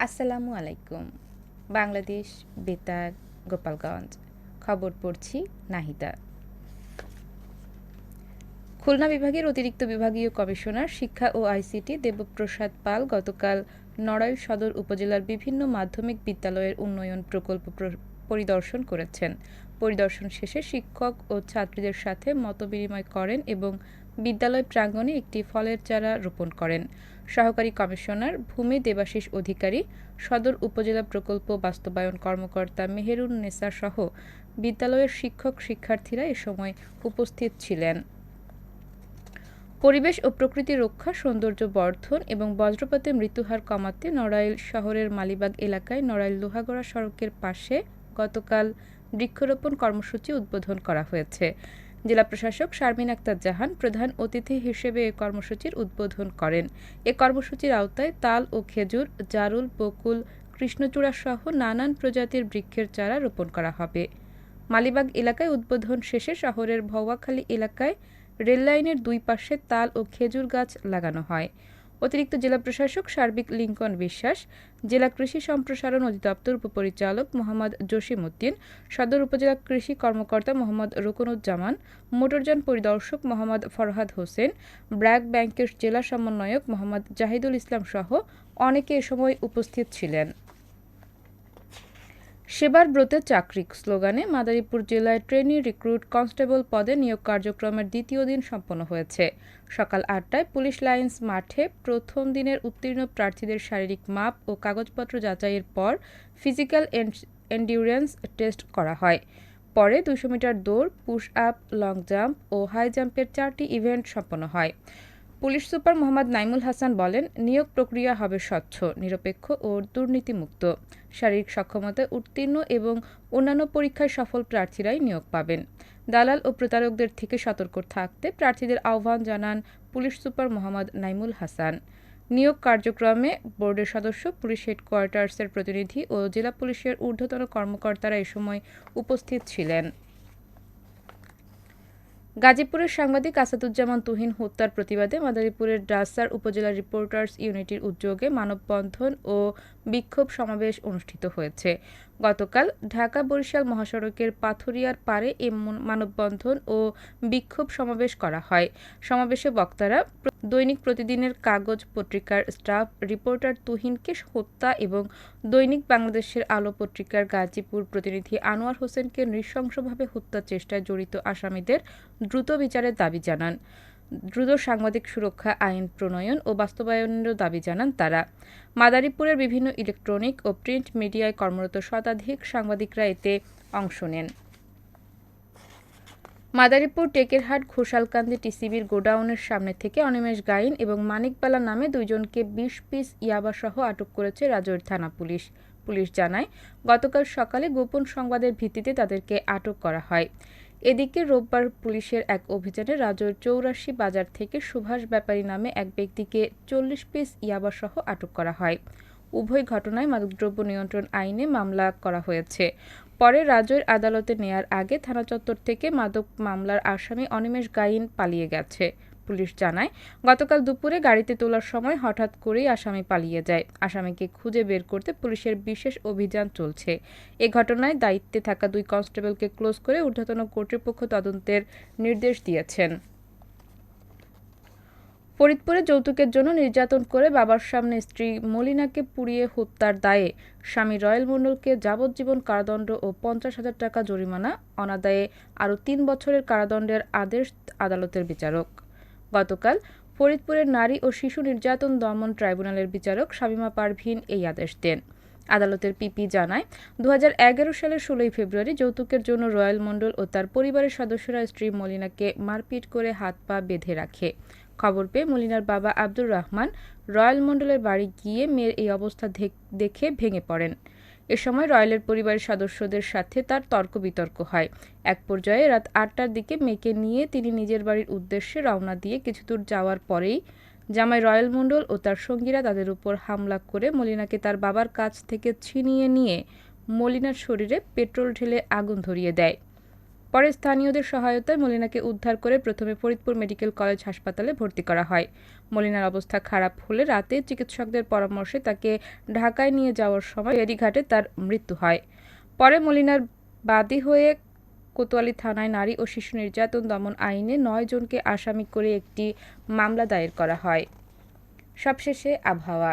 আসসালামু আলাইকুম। বাংলাদেশ, বেতার, গোপালগঞ্জ। খবর পড়ছি নাহিদা খুলনা বিভাগের অতিরিক্ত বিভাগীয় কমিশনার, শিক্ষা ও আইসিটি দেবপ্রসাদ পাল গতকাল নড়াইল সদর উপজেলার বিভিন্ন মাধ্যমিক বিদ্যালয়ের উন্নয়ন প্রকল্প প্র- পরিদর্শন করেছেন। পরিদর্শন শেষে শিক্ষক ও ছাত্রীদের সাথে মতবিনিময় করেন এবং বিদ্যালয় প্রাঙ্গণে একটি ফলের চারা রোপণ করেন। সহকারী কমিশনার, ভূমি দেবাশিস অধিকারী, সদর উপজেলা প্রকল্প বাস্তবায়ন কর্মকর্তা মেহেরুন নেসা সহ বিদ্যালয়ের শিক্ষক শিক্ষার্থীরা এ সময় উপস্থিত ছিলেন। পরিবেশ ও প্রকৃতি রক্ষা, সৌন্দর্য বর্ধন এবং বজ্রপাতে মৃত্যুহার কমাতে নড়াইল শহরের মালিবাগ এলাকায় নড়াইল লোহাগড়া সড়কের পাশে গতকাল বৃক্ষরোপণ কর্মসূচি উদ্বোধন করা হয়েছে। জেলা প্রশাসক শারমিন আক্তার জাহান প্রধান অতিথি হিসেবে এ কর্মসূচির উদ্বোধন করেন। এ কর্মসূচির আওতায় তাল ও খেজুর, জারুল, বকুল কৃষ্ণচূড়াসহ নানান প্রজাতির বৃক্ষের চারা রোপণ করা হবে। মালিবাগ এলাকায় উদ্বোধন শেষে শহরের ভওয়াখালী এলাকায় রেললাইনের দুই পাশে তাল ও খেজুর গাছ লাগানো হয়। অতিরিক্ত জেলা প্রশাসক সার্বিক লিঙ্কন বিশ্বাস, জেলা কৃষি সম্প্রসারণ অধিদপ্তর উপপরিচালক মোহাম্মদ জসিম উদ্দিন, সদর উপজেলা কৃষি কর্মকর্তা মোহাম্মদ রুকনুজ্জামান, মোটরযান পরিদর্শক মোহাম্মদ ফরহাদ হোসেন, ব্র্যাক ব্যাংকের জেলা সমন্বয়ক মোহাম্মদ জাহিদুল ইসলাম সহ অনেকে এ সময় উপস্থিত ছিলেন। সেবার ব্রতে চাকরি স্লোগানে মাদারীপুর জেলায় ট্রেনি রিক্রুট কনস্টেবল পদে নিয়োগ কার্যক্রমের দ্বিতীয় দিন সম্পন্ন হয়েছে। সকাল আটটায় পুলিশ লাইন্স মাঠে প্রথম দিনের উত্তীর্ণ প্রার্থীদের শারীরিক মাপ ও কাগজপত্র যাচাইয়ের পর ফিজিক্যাল এন্ডিউরেন্স টেস্ট করা হয়। পরে দুশো মিটার দৌড়, পুশ আপ, লং জাম্প ও হাই জাম্পের চারটি ইভেন্ট সম্পন্ন হয়। পুলিশ সুপার মোহাম্মদ নাইমুল হাসান বলেন, নিয়োগ প্রক্রিয়া হবে স্বচ্ছ, নিরপেক্ষ ও দুর্নীতিমুক্ত। শারীরিক সক্ষমতায় উত্তীর্ণ এবং অন্যান্য পরীক্ষায় সফল প্রার্থীরাই নিয়োগ পাবেন। দালাল ও প্রতারকদের থেকে সতর্ক থাকতে প্রার্থীদের আহ্বান জানান পুলিশ সুপার মোহাম্মদ নাইমুল হাসান। নিয়োগ কার্যক্রমে বোর্ডের সদস্য, পুলিশ হেডকোয়ার্টার্সের প্রতিনিধি ও জেলা পুলিশের ঊর্ধ্বতন কর্মকর্তারা এ সময় উপস্থিত ছিলেন। গাজীপুরের সাংবাদিক আসাদুজ্জামান তুহিন হত্যার প্রতিবাদে মাদারীপুরের ডাসার উপজেলা রিপোর্টার্স ইউনিটির উদ্যোগে মানববন্ধন ও বিক্ষোভ সমাবেশ অনুষ্ঠিত হয়েছে। গতকাল ঢাকা বরিশাল মহাসড়কের পাথুরিয়ার পারে এ মানববন্ধন ও বিক্ষোভ সমাবেশ করা হয়। সমাবেশে বক্তারা দৈনিক প্রতিদিনের কাগজ পত্রিকার স্টাফ, রিপোর্টার তুহিনকে হত্যা এবং দৈনিক বাংলাদেশের আলো পত্রিকার গাজীপুর প্রতিনিধি আনোয়ার হোসেনকে নৃশংসভাবে হত্যার চেষ্টায় জড়িত আসামিদের দ্রুত বিচারের দাবি জানান। দ্রুত সাংবাদিক সুরক্ষা, আইন প্রণয়ন ও বাস্তবায়নেরও দাবি জানান তারা। মাদারীপুরের বিভিন্ন ইলেকট্রনিক ও প্রিন্ট মিডিয়ায় কর্মরত শতাধিক সাংবাদিকরা এতে অংশ নেন। মাদারীপুর টেকেরহাট ঘোষালকান্দি টিসিবির গোডাউনের সামনে থেকে অনিমেষ গাইন এবং মানিকবালা নামে দুইজনকে বিশ পিস ইয়াবাসহ আটক করেছে রাজৈর থানা পুলিশ। পুলিশ জানায়, গতকাল সকালে গোপন সংবাদের ভিত্তিতে তাদেরকে আটক করা হয়। এদিকে রোববার পুলিশের এক অভিযানে রাজৈর চৌরাশি বাজার থেকে সুভাষ ব্যাপারী নামে এক ব্যক্তিকে চল্লিশ পিস ইয়াবাসহ আটক করা হয়। উভয় ঘটনায় মাদকদ্রব্য নিয়ন্ত্রণ আইনে মামলা করা হয়েছে। পরে রাজৈর আদালতে নেয়ার আগে থানা চত্বর থেকে মাদক মামলার আসামি অনিমেষ গাইন পালিয়ে গেছে। পুলিশ জানায়, গতকাল দুপুরে গাড়িতে তোলার সময় হঠাৎ করেই আসামি পালিয়ে যায়। আসামিকে খুঁজে বের করতে পুলিশের বিশেষ অভিযান চলছে। এ ঘটনায় দায়িত্বে থাকা দুই কনস্টেবলকে ক্লোজ করে ঊর্ধ্বতন কর্তৃপক্ষ তদন্তের নির্দেশ দিয়েছেন। ফরিদপুরে যৌতুকের জন্য নির্যাতন করে বাবার সামনে স্ত্রী মলিনাকে পুড়িয়ে হত্যার দায়ে স্বামী রয়েল মণ্ডলকে যাবজ্জীবন কারাদণ্ড ও পঞ্চাশ হাজার টাকা জরিমানা, অনাদায়ে আরও তিন বছরের কারাদণ্ডের আদেশ আদালতের বিচারক। গতকাল ফরিদপুরের নারী ও শিশু নির্যাতন দমন ট্রাইব্যুনালের বিচারক শামিমা পারভিন এই আদেশ দেন। আদালতের পিপি জানায় দু হাজার এগারো সালের ষোলোই ফেব্রুয়ারি যৌতুকের জন্য রয়্যাল মণ্ডল ও তার পরিবারের সদস্যরা স্ত্রী মলিনাকে মারপিট করে হাত পা বেঁধে রাখে। খবর পেয়ে মলিনার বাবা আব্দুর রহমান রয়্যাল মণ্ডলের বাড়ি গিয়ে মেয়ের এই অবস্থা দেখে ভেঙে পড়েন। এ সময় রয়্যালের পরিবারের সদস্যদের সাথে তার তর্ক বিতর্ক হয়। এক পর্যায়ে রাত আটটার দিকে মেয়েকে নিয়ে তিনি নিজের বাড়ির উদ্দেশ্যে রওনা দিয়ে কিছু দূর যাওয়ার পরেই জামাই রয়্যাল মণ্ডল ও তার সঙ্গীরা তাদের উপর হামলা করে মলিনাকে তার বাবার কাছ থেকে ছিনিয়ে নিয়ে মলিনার শরীরে পেট্রোল ঢেলে আগুন ধরিয়ে দেয়। পরে স্থানীয়দের সহায়তায় মলিনাকে উদ্ধার করে প্রথমে ফরিদপুর মেডিকেল কলেজ হাসপাতালে ভর্তি করা হয়। মলিনার অবস্থা খারাপ হলে রাতে চিকিৎসকদের পরামর্শে তাকে ঢাকায় নিয়ে যাওয়ার সময় ফেরিঘাটে তার মৃত্যু হয়। পরে মলিনার বাদী হয়ে কোতোয়ালি থানায় নারী ও শিশু নির্যাতন দমন আইনে নয় জনকে আসামি করে একটি মামলা দায়ের করা হয়। সবশেষে আবহাওয়া।